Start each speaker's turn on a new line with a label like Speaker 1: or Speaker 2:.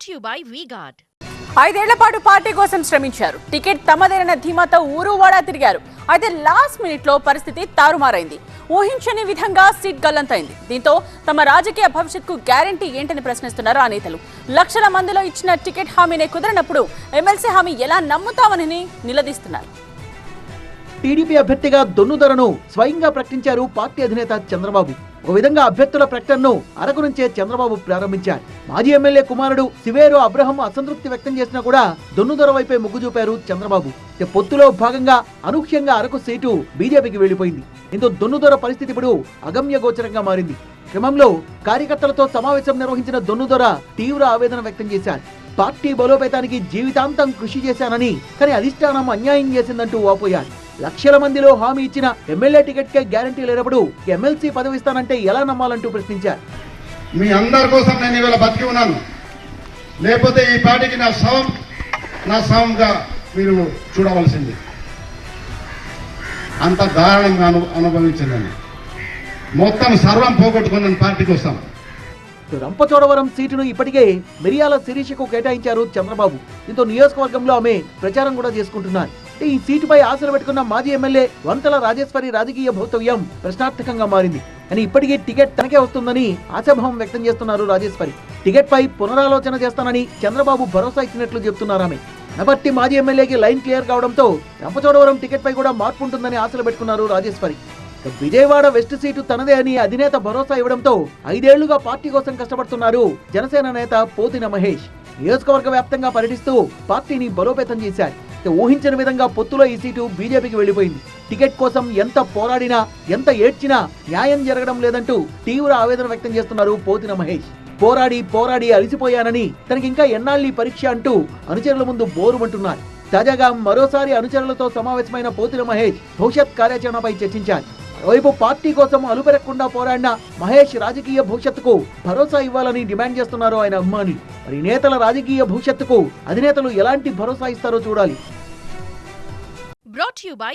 Speaker 1: brought to you by VGuard.
Speaker 2: ఐదేళ్ళ పాటు party కోసం శ్రమించారు. టికెట్ తమదేనన్న ధీమాతో ఊరు వాడా తిరిగారు. అయితే లాస్ట్ మినిట్లో పరిస్థితి తారుమారైంది. ఊహించని విధంగా సీట్ గల్లంతైంది. దీంతో తమ రాజకీయ భవిష్యత్కు గ్యారంటీ ఏంటని ప్రశ్నిస్తున్నారు ఆ నేతలు. లక్షల మందిలో ఇచ్చిన టికెట్ హామీనే కుదరనప్పుడు ఎమ్మెల్సీ హామీ ఎలా నమ్ముతామని నిలదీస్తున్నారు.
Speaker 3: టీడీపీ అభ్యర్థిగా దొన్నుదరను స్వయంగా ప్రకటించారు పార్టీ అధినేత చంద్రబాబు. ఒక విధంగా అభ్యర్థుల ప్రకటనను అరకు నుంచే చంద్రబాబు ప్రారంభించారు. మాజీ ఎమ్మెల్యే కుమారుడు శివేరు అబ్రహం అసంతృప్తి వ్యక్తం చేసినా కూడా దొన్నుదొర వైపే మొగ్గు చూపారు చంద్రబాబు. పొత్తులో భాగంగా అనూహ్యంగా అరకు సీటు బీజేపీకి వెళ్ళిపోయింది దీంతో దొన్నుదొర పరిస్థితి ఇప్పుడు అగమ్య గోచరంగా మారింది. క్రమంలో కార్యకర్తలతో సమావేశం నిర్వహించిన దొన్నుదొర తీవ్ర ఆవేదన వ్యక్తం చేశారు. పార్టీ బలోపేతానికి జీవితాంతం కృషి చేశానని కానీ అధిష్టానం అన్యాయం చేసిందంటూ వాపోయారు. లక్షల మందిలో హామీ ఇచ్చిన ఎమ్మెల్యే టికెట్ కే గ్యారంటీ లేనప్పుడు ఎమ్మెల్సీ పదవి ఇస్తానంటే ఎలా నమ్మాలంటూ ప్రశ్నించారు.
Speaker 4: మీ అందరి కోసం నేను ఇవాళ బతికి ఉన్నాను. లేకపోతే ఈ పార్టీకి నా శవం నా శవంగా మీరు చూడవలసింది. అంత దారుణంగా అను అనుభవించిందని మొత్తం సర్వం పోగొట్టుకున్నాను పార్టీ కోసం
Speaker 3: రంపచోడవరం సీటును ఇప్పటికే మిరియాల శిరీషకు కేటాయించారు చంద్రబాబు. దీంతో నియోజకవర్గంలో ఆమె ప్రచారం కూడా చేసుకుంటున్నారు. ఈ సీటుపై ఆశలు పెట్టుకున్న మాజీ ఎమ్మెల్యే వంతల రాజేశ్వరి రాజకీయ భౌతవ్యం ప్రశ్నార్థకంగా మారింది. అని ఇప్పటికీ టికెట్ తనకే వస్తుందని ఆశాభావం వ్యక్తం చేస్తున్నారు రాజేశ్వరి. టికెట్ పై పునరాలోచన చేస్తానని చంద్రబాబు భరోసా ఇచ్చినట్లు చెప్తున్నారు ఆమె. కాబట్టి మాజీ ఎమ్మెల్యేకి లైన్ క్లియర్ కావడంతో రంపచోడవరం టికెట్ పై కూడా మార్పు ఉంటుందని ఆశలు పెట్టుకున్నారు రాజేశ్వరి. విజయవాడ వెస్ట్ సీటు తనదే అని అధినేత భరోసా ఇవ్వడంతో ఐదేళ్ళుగా పార్టీ కోసం కష్టపడుతున్నారు జనసేన నేత పోతిన మహేష్. నియోజకవర్గ వ్యాప్తంగా పర్యటిస్తూ పార్టీని బలోపేతం చేశారు. ఊహించిన విధంగా పొత్తులో ఈ సీటు బీజేపీకి వెళ్ళిపోయింది టికెట్ కోసం ఎంత పోరాడినా ఎంత ఏడ్చినా న్యాయం జరగడం లేదంటూ తీవ్ర ఆవేదన వ్యక్తం చేస్తున్నారు పోతిన మహేష్. పోరాడి పోరాడి అలిసిపోయానని తనకి ఇంకా ఎన్నాళ్ళీ పరీక్ష అంటూ అనుచరుల ముందు బోరుమంటున్నారు. తాజాగా మరోసారి అనుచరులతో సమావేశమైన పోతిన మహేష్ భవిష్యత్ కార్యాచరణపై చర్చించారు వైపు పార్టీ కోసం అలుపెరగకుండా పోరాడిన మహేష్ రాజకీయ భవిష్యత్తుకు భరోసా ఇవ్వాలని డిమాండ్ చేస్తున్నారు ఆయన అభిమాని మరి నేతల రాజకీయ భవిష్యత్తుకు అధినేతలు ఎలాంటి భరోసా ఇస్తారో చూడాలి
Speaker 1: Brought to బై.